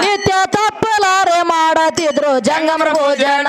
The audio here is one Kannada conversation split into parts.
ನಿತ್ಯ ತಪ್ಪಲಾರೆ ಮಾಡತಿದ್ರು ಜಂಗಮ ಭೋಜನ.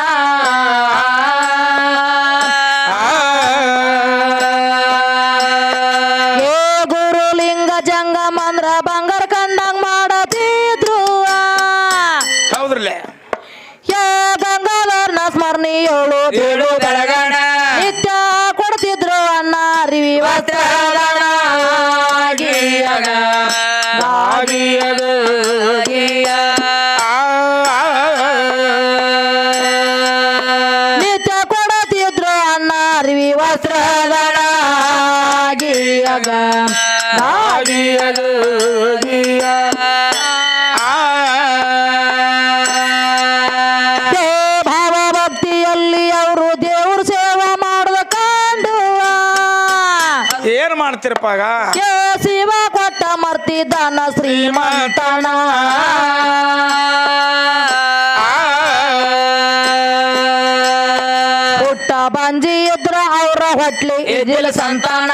ಮಗ ಶಿವ ಕೊಟ್ಟ ಮರ್ತಿದ್ದಾನ ಶ್ರೀಮಂತನ ಪುಟ್ಟ ಬಂಜಿ ಇದ್ರ ಅವರ ಹೊಟ್ಲಿ ಇದಿಲ್ಲ ಸಂತಾನ.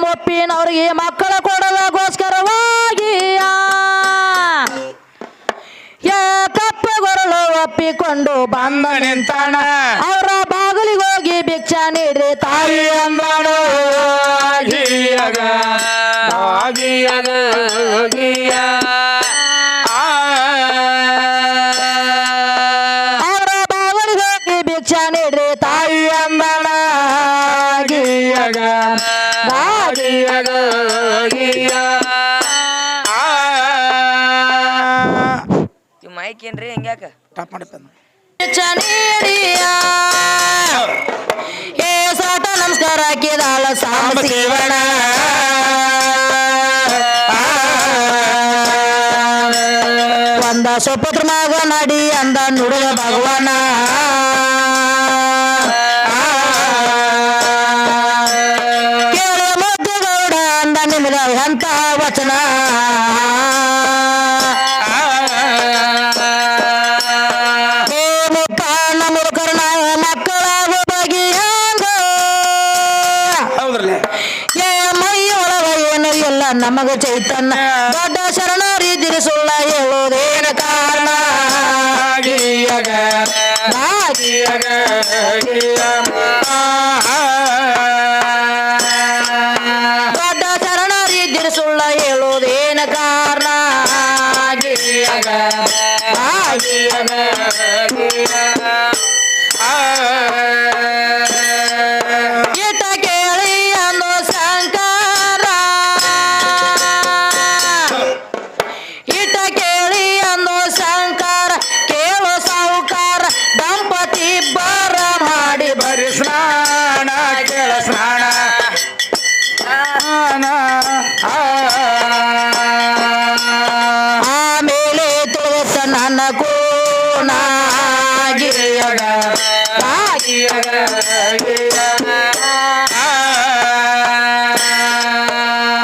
ಮುಪ್ಪಿನವ್ರಿಗೆ ಮಕ್ಕಳ ಕೊಡೋದಕ್ಕೋಸ್ಕರವಾಗಿ ಯಾಕಪ್ಪ ಗೊರಲು ಒಪ್ಪಿಕೊಂಡು ಬಂದ ನಿಂತಾಣ ಅವರ ಬಾಗಿಲಿಗೆ ಹೋಗಿ ಭಿಕ್ಷ ನೀಡ್ರಿ ತಾಯಿ ಅಂದಾಣ ಯಾಕ ಟಾಪ್ ಮಾಡಿಪ್ಪ ಏ ಸಾಟ ನಮಸ್ಕಾರ ಹಾಕಿದಾಳ ಸಾಮ ಶಿವಣ ಒಂದ ಸೊಪ್ಪತ್ರ ಮಗ ನಡಿ ಅಂದ ನುಡುಗ ಭಗವಾನ.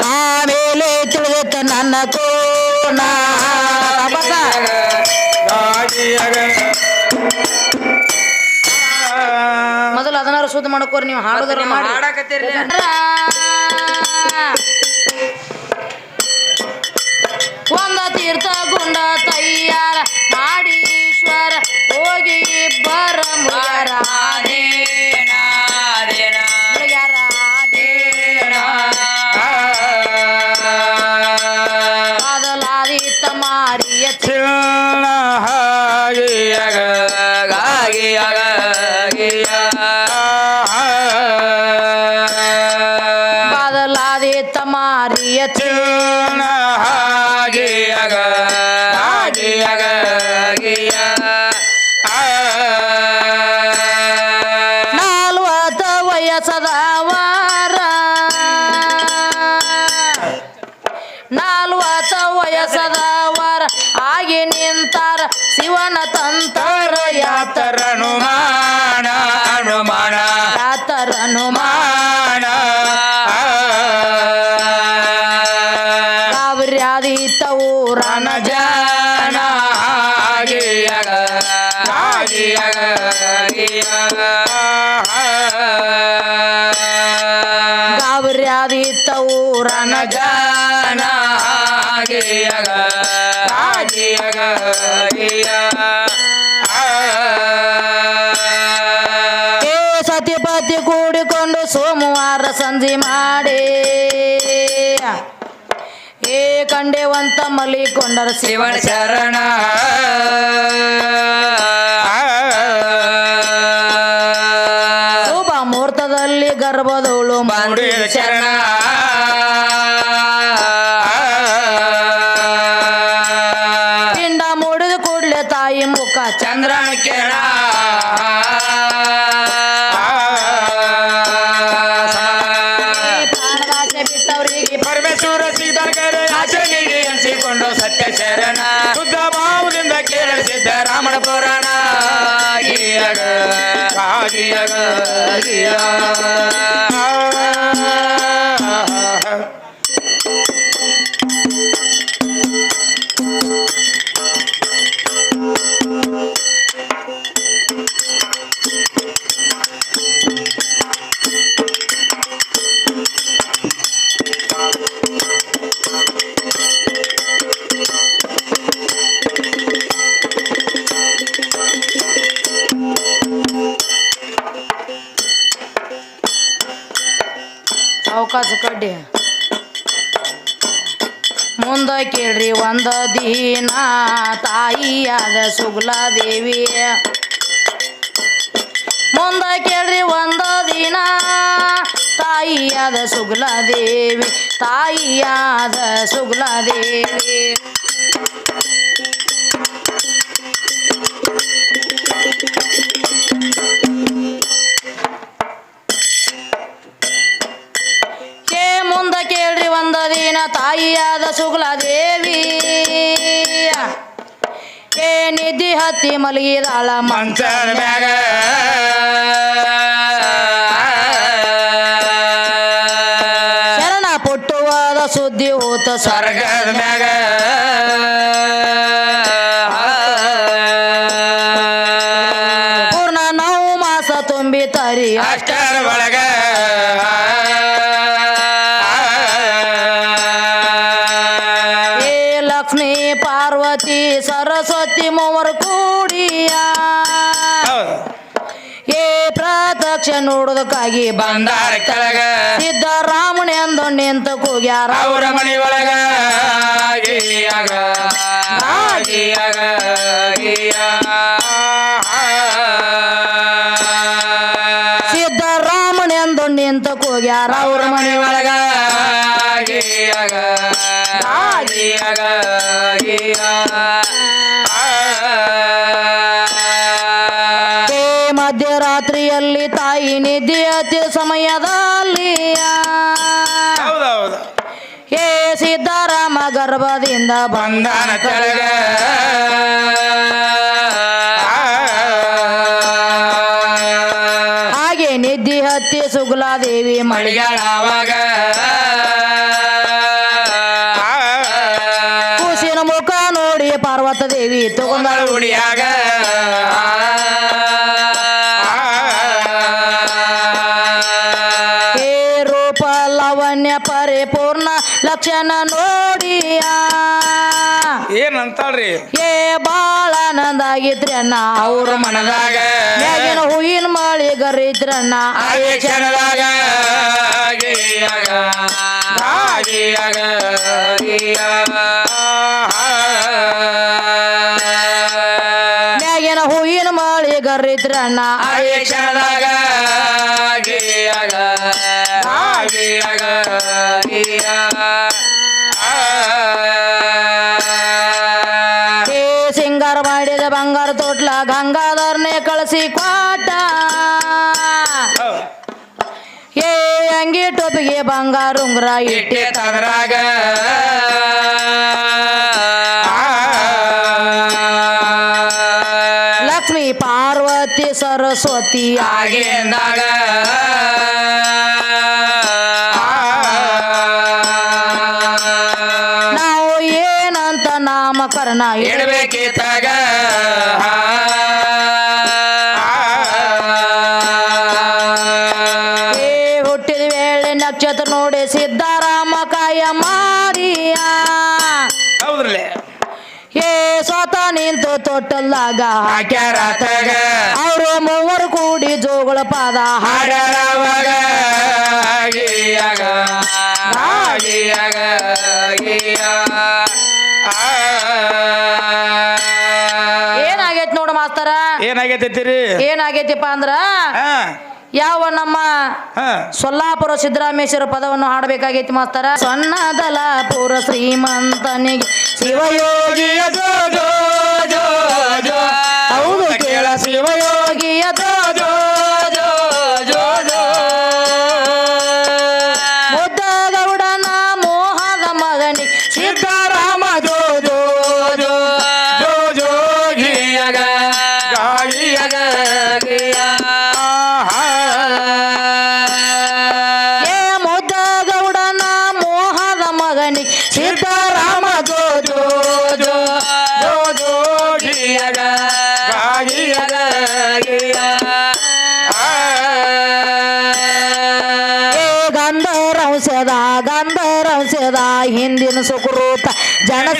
ಆಮೇಲೆ ನನ್ನ ಮೊದಲು ಅದನ್ನಾರು ಶುದ್ಧ ಮಾಡ್ಕೋರಿ ನೀವು ಹಾಡೋದ್ರ ಮಾಡಿ. ತೀರ್ಥ ಗುಂಡ ತಯ್ಯಾರ ಮಾಡಿ ಹೋಗಿ ಬರ ಮುರಾರಾಧೆ Magia. ಆಗಿಯಗ ಗಾಬರ್ಯಾದಿ ಇತ್ತ ಊರನ ಜಾನ ಆಗಿಯಗ ಆಗಿಯಗ ಏ ಸತಿಪತಿ ಕೂಡಿಕೊಂಡು ಸೋಮವಾರ ಸಂಜೆ ಮಾಡಿ. ಏ ಕಂಡೆವಂತ ಮಲಿಕೊಂಡರ ಶಿವನ ಶರಣ. ಚಂದ್ರನ ಕಿರಣ ಪರಮೇಶ್ವರ ಸಿದ್ಧರ್ಗರೆ ಆಚರಣೆಗೆ ಎನಿಸಿಕೊಂಡು ಸತ್ಯ ಶರಣ ಶುದ್ಧ ಭಾವದಿಂದ ಕೇಳಿಸಿದ್ದ ರಾಮನ ಪುರಾಣ. ಅವಕಾಶ ಕಡ್ಡಿ. ಮುಂದ ಕೇಳ್ರಿ ಒಂದ ದಿನ ತಾಯಿಯಾದ ಸುಗ್ಲಾದೇವಿ. ಮುಂದ ಕೇಳ್ರಿ ಒಂದ ದಿನ ತಾಯಿಯಾದ ಸುಗ್ಲಾದೇವಿ ತಾಯಿಯಾದ ಸುಗ್ಲಾದೇವಿ. ತಾಯಿಯಾದ ಸುಗ್ಲಾದೇವಿ. ಏ ನಿದ್ದಿ ಹತ್ತಿ ಮಲಗಿದಾಳ ಮಂಚ ಮಂಚದ ಮ್ಯಾಗ. ನೋಡೋದಕ್ಕಾಗಿ ಬಂದ ಬಂದಾರ ಕೆಳಗ. ಸಿದ್ದರಾಮನ ಅಂದ ನಿಂತು ಕೂಗ್ಯಾರ ಅವರ ಮನೆ ಒಳಗ. ಗರ್ಭದಿಂದ ಬಂಧನ ಕೆಳಗ. ಹಾಗೆ ನಿದ್ದಿ ಹತ್ತಿ ಸುಗುಲಾದೇವಿ ಮಳಿಗಳಾವಾಗ ಕೂಸಿನ ಮುಖ ನೋಡಿ ಪಾರ್ವತ ದೇವಿ ತಗೊಂಡ ಉಡಿಯಾಗ ಆನಂದ ಆಗಿದ್ರಿ ಅಣ್ಣ ಅವ್ರ ಮನದಾಗ? ಮ್ಯಾಗಿನ ಹೂವಿನ ಮಾಳಿ ಗರಿದ್ರ ಅಣ್ಣ ಆಗಿ ಕ್ಷಣದಾಗ ಮ್ಯಾಗಿನ ಹೂವಿನ ಮಾಳಿ ಗರಿದ್ರ ಅಣ್ಣ ಆಗಿ ಕ್ಷಣದಾಗ ಬಂಗಾರ ಉಂಗ್ರ ಇಟ್ಟಿ ತಗರಾಗ. ಲಕ್ಷ್ಮಿ ಪಾರ್ವತಿ ಸರಸ್ವತಿ ಆಗಿಂದಾಗ ಸಹಾಯ ಮಾಡಿಯ ಏ ಸ್ವತ ನಿಂತು ತೊಟ್ಟಲ್ಲಾಗ ಹಾಕ್ಯಾರ ಅವರು ಮೂವರು ಕೂಡಿ ಜೋಗಳ ಪಾದ ಹಾಡರವಾಗ ಏನಾಗೈತಿ ನೋಡ ಮಾಸ್ತರ? ಏನಾಗೈತಿ ಏನಾಗೈತಿಪ್ಪ ಅಂದ್ರ? ಯಾವ ನಮ್ಮ ಸೊಲ್ಲಾಪುರ ಸಿದ್ದರಾಮೇಶ್ವರ ಪದವನ್ನು ಹಾಡಬೇಕಾಗೈತಿ ಮಾಸ್ತರ? ಸೊನ್ನದಲಾಪುರ ಶ್ರೀಮಂತನಿಗೆ ಶಿವಯೋಗಿಯ ಹೌದು ಕೇಳ ಶಿವಯೋಗಿಯ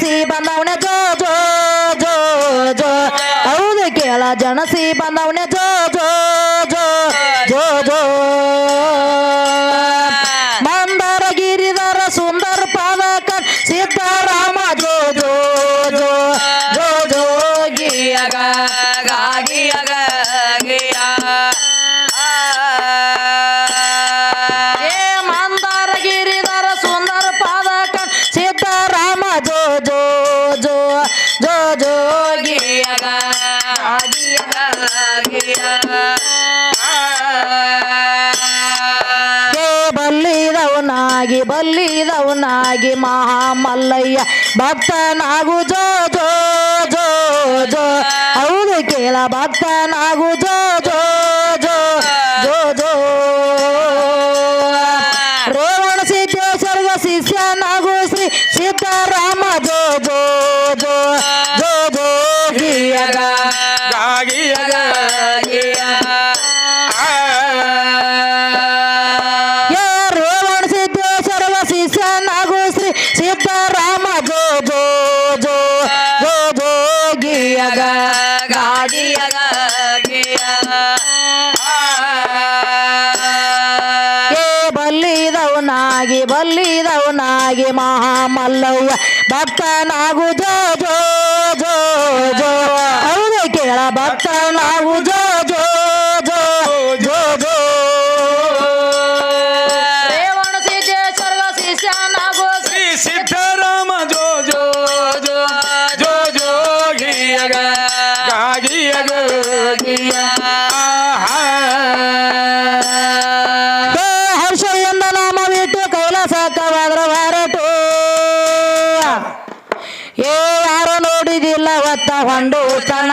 ಜನಸಿ ಬಂದವನೇ ಜೋ ಜೋ ಜೋ ಜೋ. ಹೌದು ಕೇಳ ಜನಸಿ ಬಂದವನೇ ಜೋ ಮಾಡಿದವನಾಗಿ ಮಹಾಮಲ್ಲಯ್ಯ. ಭಕ್ತನಾಗು ಜೋ ಜೋ ಜೋ ಜೋ. ಹೌದು ಕೇಳ ಭಕ್ತನಾಗು ಜೋ ಜೋ ಅಲ್ಲವ್ವ ಭಕ್ತನಾಗು ಹೊಂಡೂತನ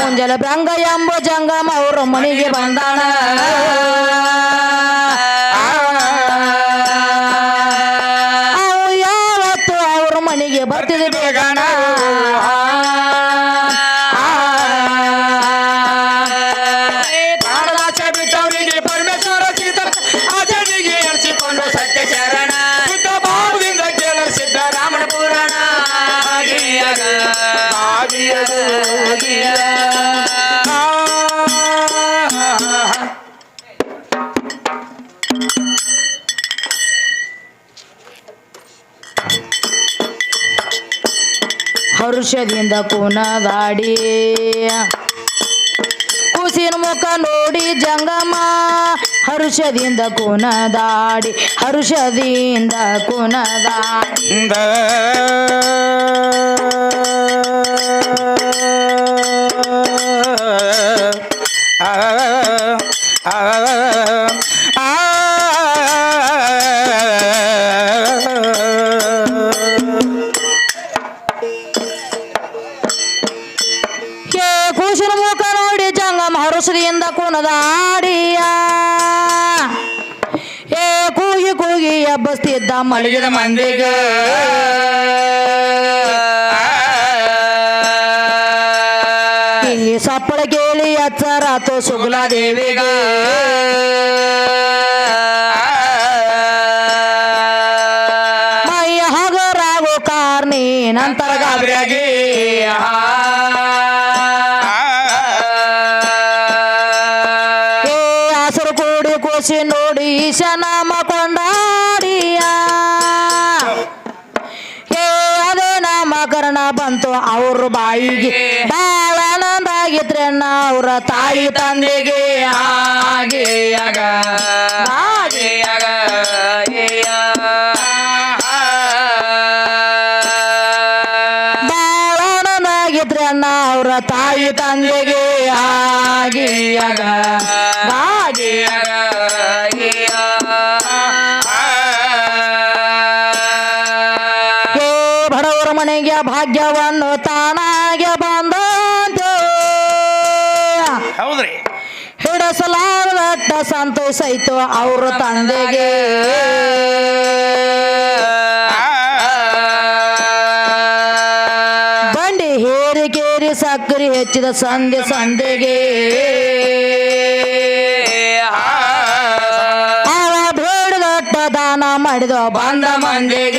ಮುಂಜಲ ಬ್ರಂಗ ಎಂಬ ಜಂಗಮ ಅವರು ಮನೆಗೆ ಬಂದ. ಪೌರುಷದಿಂದ ಕುಣದಾಡಿ ಕೂಸಿನ ಮುಖ ನೋಡಿ ಜಂಗಮ್ಮ ಹರುಷದಿಂದ ಕುನದಾಡಿ ಹರುಷದಿಂದ ಕುನದಾಡಿ ಮಲಗಿದ ಮಂದಿಗೆ. ಈ ಸಪ್ಪಳ ಕೇಳಿ ಎಚ್ಚರಾತು ಸುಗುಲಾದೇವಿಗೆ ಮೈಯ ಹಗರಾಗೋ ಕಾರ್ನಿ ನಂತರ ಗಾಬರಿಯಾಗಿ. ಏ ಬಾಯಿಗೆ ಬಾಳ ಆನಂದ ಅವ್ರ ತಾಯಿ ತಂದೆಗೆ ಹಾಗೆ ಆಗ. ಹಾಗೆ ಆಗಿದ್ರಣ್ಣ ಅವ್ರ ತಾಯಿ ತಂದೆಗೆ ಹಾಗೆ ಆಗ. ಮನೆಗೆ ಭಾಗ್ಯವನ್ನು ತಾನಾಗೆ ಬಂದಂತೆ. ಹೌದ್ರಿ. ಹಿಡಸಲಾರದ ಸಂತೋಷ ಇತ್ತು ಅವ್ರ ತಂದೆಗೆ. ಬಂಡಿ ಹೇರಿ ಕೇರಿ ಸಕ್ಕರೆ ಹೆಚ್ಚಿದ ಸಂಧೆ ಸಂಧೆಗೆ ದಾನ ಮಾಡಿದ ಬಂದ ಮಂದಿಗೆ.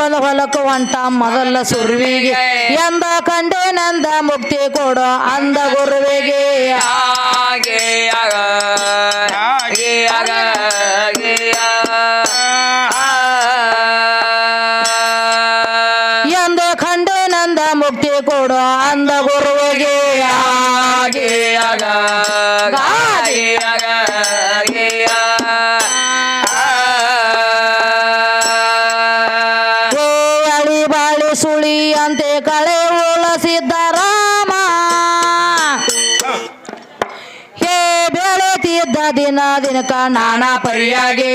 ಬಿಟ್ಟುಕೊಂಡು ಹೊಲಕ್ಕೆ ಮೊದಲ ಸುರ್ವಿಗೆ. ಎಂದ ಕಂಡೇನೆಂದ ಮುಕ್ತಿ ಕೊಡು ಅಂದ ಗುರುವಿಗೆ. ದಿನಕ ನಾನಾ ಪರಿಯಾಗಿ.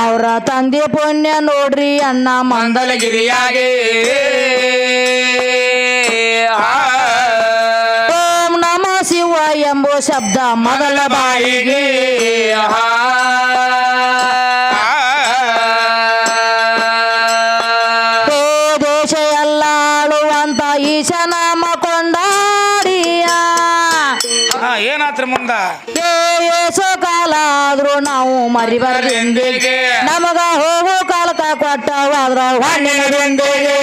ಅವರ ತಂದೆ ಪುಣ್ಯ ನೋಡ್ರಿ ಅಣ್ಣ ಮಂದಲಗಿರಿಯಾಗಿ. ಓಂ ನಮ ಶಿವ ಎಂಬ ಶಬ್ದ ಮೊದಲ ಬಾಯಿಗೆ. ಓ ನಾವು ಮರಿಬಾರ್ದೆಂದಿಗೆ. ನಮಗ ಹೋಗೋ ಕಾಲಕ ಕೊಟ್ಟವಾದ್ರ ಹಣ್ಣಿನ ಬೆಂದಿಗೆ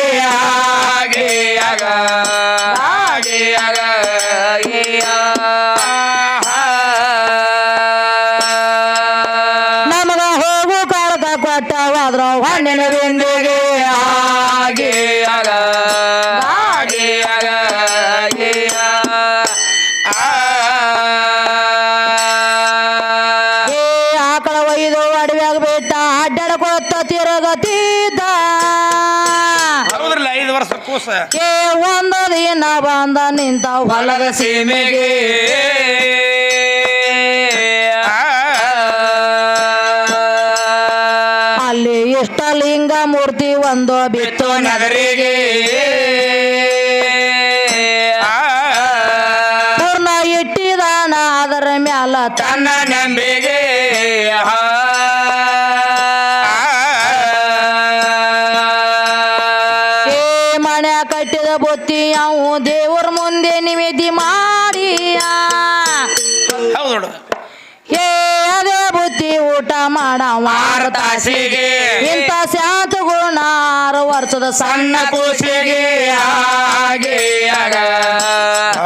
ನಿಂತ ಹೊಲದ ಸೀಮೆಗೆ. ಅಲ್ಲಿ ಇಷ್ಟಲಿಂಗ ಮೂರ್ತಿ ಒಂದು ಬಿತ್ತು ನಗರಿಗೆ. ಪೂರ್ಣ ಇಟ್ಟಿದಾನ ಅದರ ಮ್ಯಾಲ ತನ್ನ ನಂಬಿಗೆ. ಆರು ತಾಸಿಗೆ ಇಂಥ ಶಾಂತ ಗುಣ ಆರು ವರ್ಷದ ಸಣ್ಣ ಕೂಸಿಗೆ ಆಗ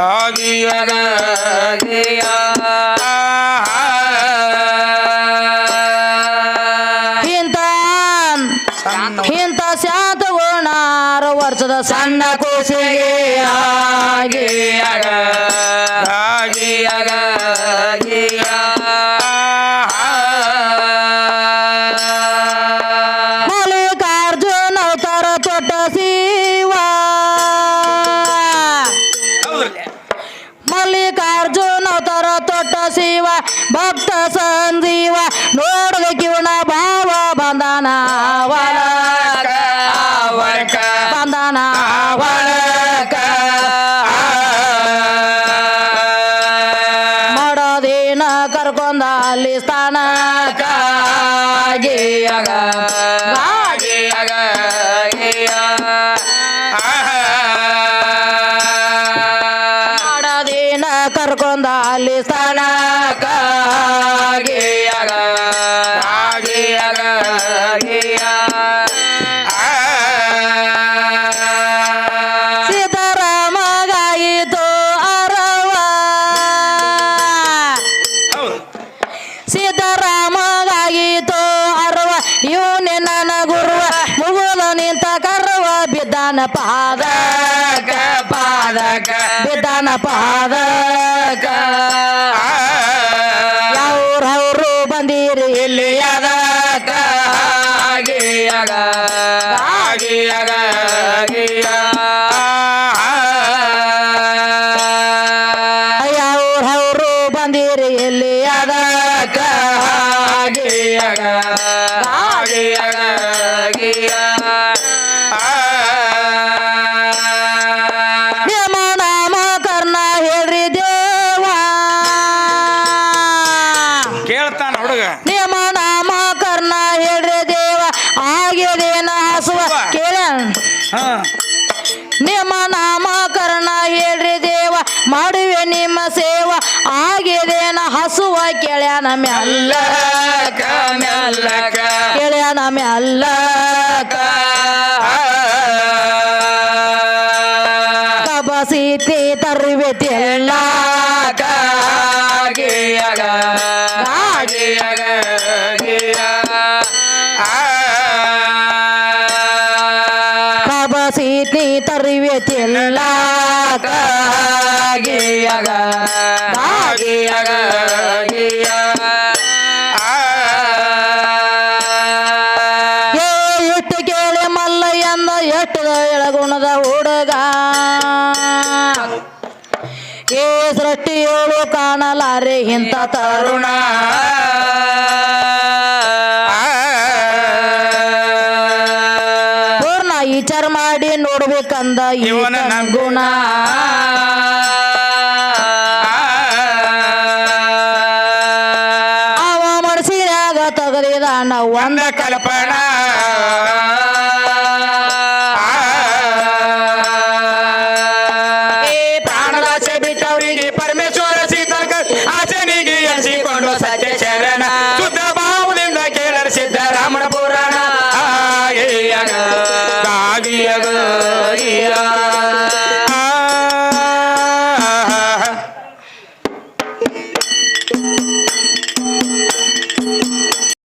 ಆಗಿಯಾಗ ಇಂಥ ಇಂಥ ಶಾಂತ ಗುಣ ಆರು ವರ್ಷದ ಸಣ್ಣ ಕೂಸಿಗೆ ಆಗಿ ಆಗ ಆಗಿಯಾಗ ಗಣನ ಪಾದಕ ಯಾವ್ರವ್ರು ಬಂದಿರಿ ಇಲ್ಲಿ ಅದಕ ಆಗಿಯಾಗ ಆಗಿಯಾಗ ಮ್ಯಾಲ ಮ್ಯಾಲ ನಮ್ಯ ಮ್ಯಾಲ ಇಂಥ ತರುಣ? ಪೂರ್ಣ ಈಚಾರ ಮಾಡಿ ನೋಡ್ಬೇಕಂದ ಇವನ ಗುಣ